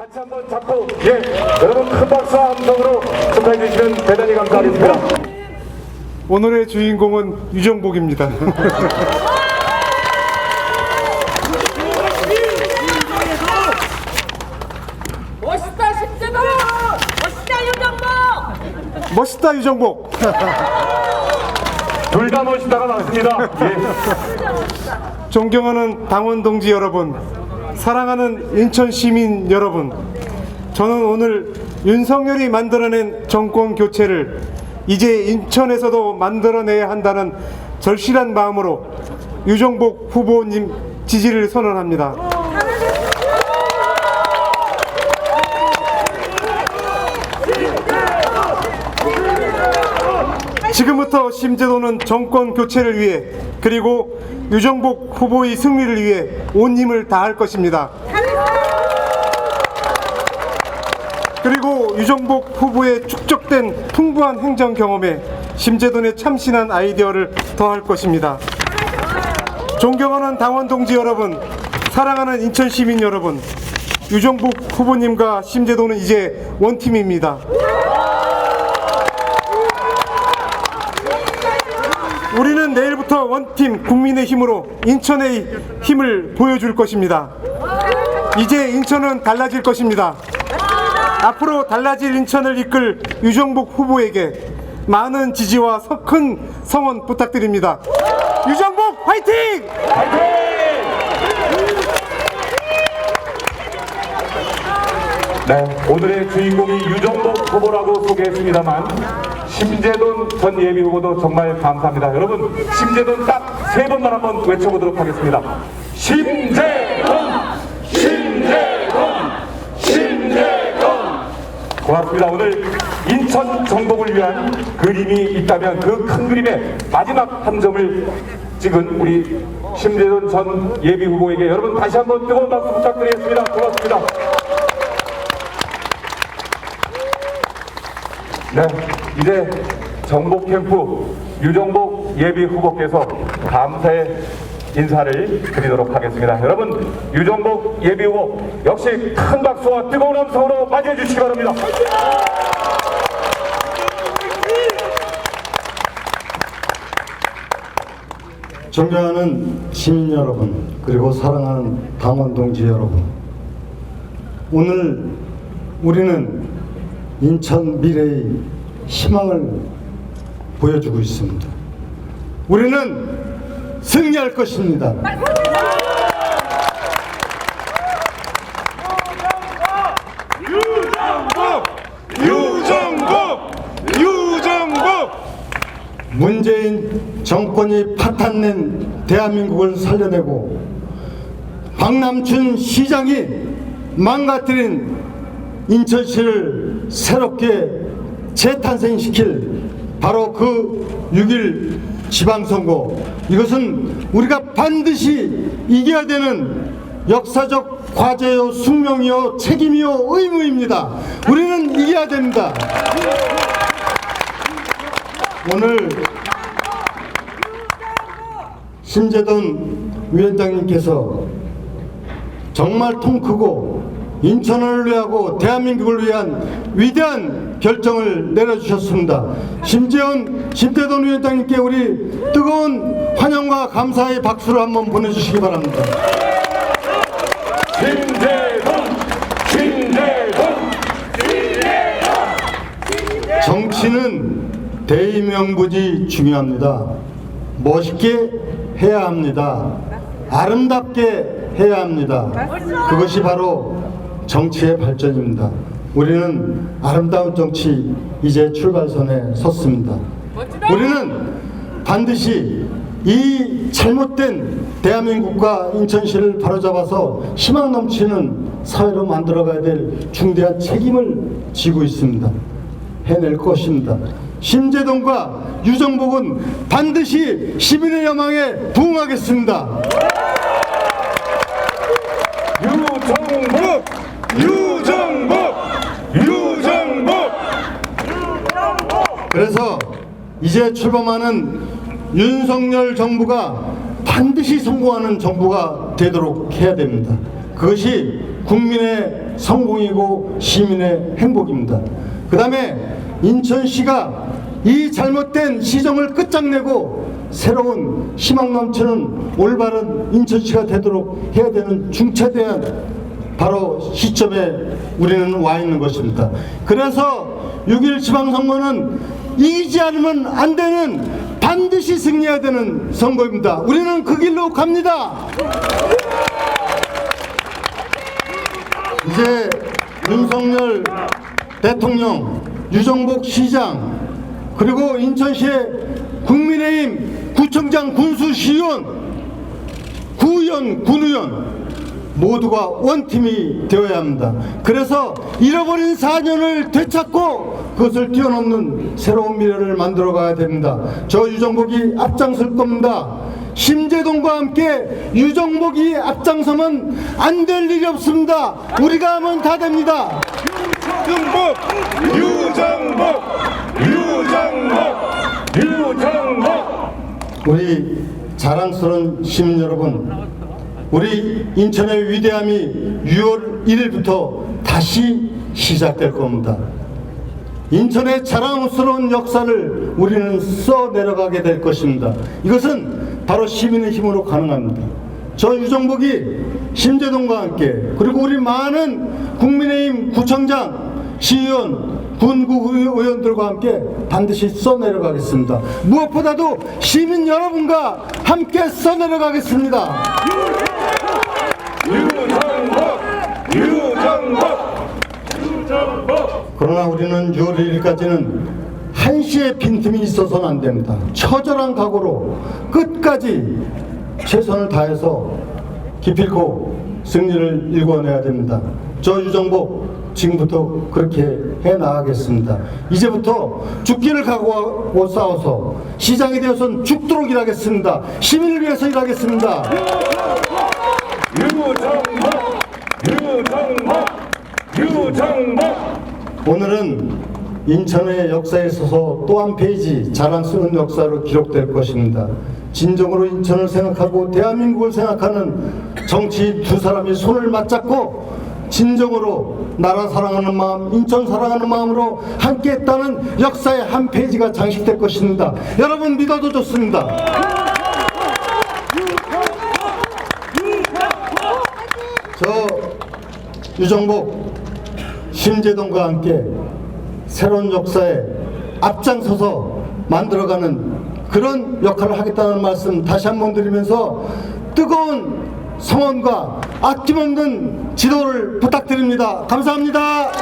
같이 한번 잡고 예 여러분 큰 박수와 함성으로 축하해 주시면 대단히 감사하겠습니다. 오늘의 주인공은 유정복입니다. 멋있다 십재도 멋있다 윤정복 멋있다 유정복. 둘 다 멋있다가 나왔습니다. 예. 존경하는 당원 동지 여러분, 사랑하는 인천 시민 여러분, 저는 오늘 윤석열이 만들어낸 정권 교체를 이제 인천에서도 만들어내야 한다는 절실한 마음으로 유정복 후보님 지지를 선언합니다. 지금부터 심재도는 정권 교체를 위해 그리고 유정복 후보의 승리를 위해 온 힘을 다할 것입니다. 그리고 유정복 후보의 축적된 풍부한 행정 경험에 심재돈의 참신한 아이디어를 더할 것입니다. 존경하는 당원 동지 여러분, 사랑하는 인천 시민 여러분, 유정복 후보님과 심재돈은 이제 원팀입니다. 우리는 내일부터 원팀 국민의 힘으로 인천의 힘을 보여줄 것입니다. 이제 인천은 달라질 것입니다. 앞으로 달라질 인천을 이끌 유정복 후보에게 많은 지지와 서- 큰 성원 부탁드립니다. 유정복 화이팅! 네, 오늘의 주인공이 유정복 후보라고 소개했습니다만 심재돈 전 예비 후보도 정말 감사합니다. 여러분 심재돈 딱 세 번만 한번 외쳐보도록 하겠습니다. 심재돈, 심재돈, 심재돈. 고맙습니다. 오늘 인천 정복을 위한 그림이 있다면 그 큰 그림의 마지막 한 점을 찍은 우리 심재돈 전 예비 후보에게 여러분 다시 한번 뜨거운 박수 부탁드리겠습니다. 고맙습니다. 네, 이제 정복 캠프 유정복 예비 후보께서 감사의 인사를 드리도록 하겠습니다. 여러분, 유정복 예비 후보 역시 큰 박수와 뜨거운 함성으로 맞이해 주시기 바랍니다. 존경하는 시민 여러분 그리고 사랑하는 당원 동지 여러분 오늘 우리는 인천 미래의 희망을 보여주고 있습니다 우리는 승리할 것입니다 유정복! 유정복! 문재인 정권이 파탄낸 대한민국을 살려내고 박남춘 시장이 망가뜨린 인천시를 새롭게 재탄생시킬 바로 그 6일 지방선거. 이것은 우리가 반드시 이겨야 되는 역사적 과제요 숙명이요 책임이요 의무입니다. 우리는 이겨야 됩니다. 오늘 심재돈 위원장님께서 정말 통 크고 인천을 위하고 대한민국을 위한 위대한 결정을 내려주셨습니다. 심재원, 심재돈 위원장님께 우리 뜨거운 환영과 감사의 박수를 한번 보내주시기 바랍니다. 심재돈, 심재돈. 정치는 대의명분이 중요합니다. 멋있게 해야 합니다. 아름답게 해야 합니다. 그것이 바로 정치의 발전입니다. 우리는 아름다운 정치 이제 출발선에 섰습니다. 우리는 반드시 이 잘못된 대한민국과 인천시를 바로잡아서 희망 넘치는 사회로 만들어가야 될 중대한 책임을 지고 있습니다. 해낼 것입니다. 심재동과 유정복은 반드시 시민의 여망에 부응하겠습니다. 유정복, 유정복, 유정복. 그래서 이제 출범하는 윤석열 정부가 반드시 성공하는 정부가 되도록 해야 됩니다. 그것이 국민의 성공이고 시민의 행복입니다. 그 다음에 인천시가 이 잘못된 시정을 끝장내고 새로운 희망 넘치는 올바른 인천시가 되도록 해야 되는 중차대한 바로 시점에 우리는 와 있는 것입니다. 그래서 6일 지방선거는 이기지 않으면 안 되는 반드시 승리해야 되는 선거입니다. 우리는 그 길로 갑니다. 이제 윤석열 대통령, 유정복 시장, 그리고 인천시의 국민의힘 구청장 군수시의원, 구의원, 군의원 모두가 원팀이 되어야 합니다. 그래서 잃어버린 4년을 되찾고 그것을 뛰어넘는 새로운 미래를 만들어 가야 됩니다. 저 유정복이 앞장설 겁니다. 심재동과 함께 유정복이 앞장서면 안 될 일이 없습니다. 우리가 하면 다 됩니다. 유정복! 유정복! 유정복! 유정복! 우리 자랑스러운 시민 여러분, 우리 인천의 위대함이 6월 1일부터 다시 시작될 겁니다. 인천의 자랑스러운 역사를 우리는 써 내려가게 될 것입니다. 이것은 바로 시민의 힘으로 가능합니다. 저 유정복이 심재동과 함께 그리고 우리 많은 국민의힘 구청장, 시의원, 군구 의원들과 함께 반드시 써 내려가겠습니다. 무엇보다도 시민 여러분과 함께 써 내려가겠습니다. 유정복! 유정복! 그러나 우리는 6월 1일까지는 한시의 빈틈이 있어서는 안 됩니다. 처절한 각오로 끝까지 최선을 다해서 기필코 승리를 일궈내야 됩니다. 저 유정복 지금부터 그렇게 해 나가겠습니다. 이제부터 죽기를 각오하고 싸워서 시장이 되어선 죽도록 일하겠습니다. 시민을 위해서 일하겠습니다. 유정복! 유정복! 유정복! 오늘은 인천의 역사에 있어서 또 한 페이지 자랑스러운 역사로 기록될 것입니다. 진정으로 인천을 생각하고 대한민국을 생각하는 정치인 두 사람이 손을 맞잡고 진정으로 나라 사랑하는 마음, 인천 사랑하는 마음으로 함께 했다는 역사의 한 페이지가 장식될 것입니다. 여러분 믿어도 좋습니다. 유정복 심재동과 함께 새로운 역사에 앞장서서 만들어가는 그런 역할을 하겠다는 말씀 다시 한 번 드리면서 뜨거운 성원과 아낌없는 지도를 부탁드립니다. 감사합니다.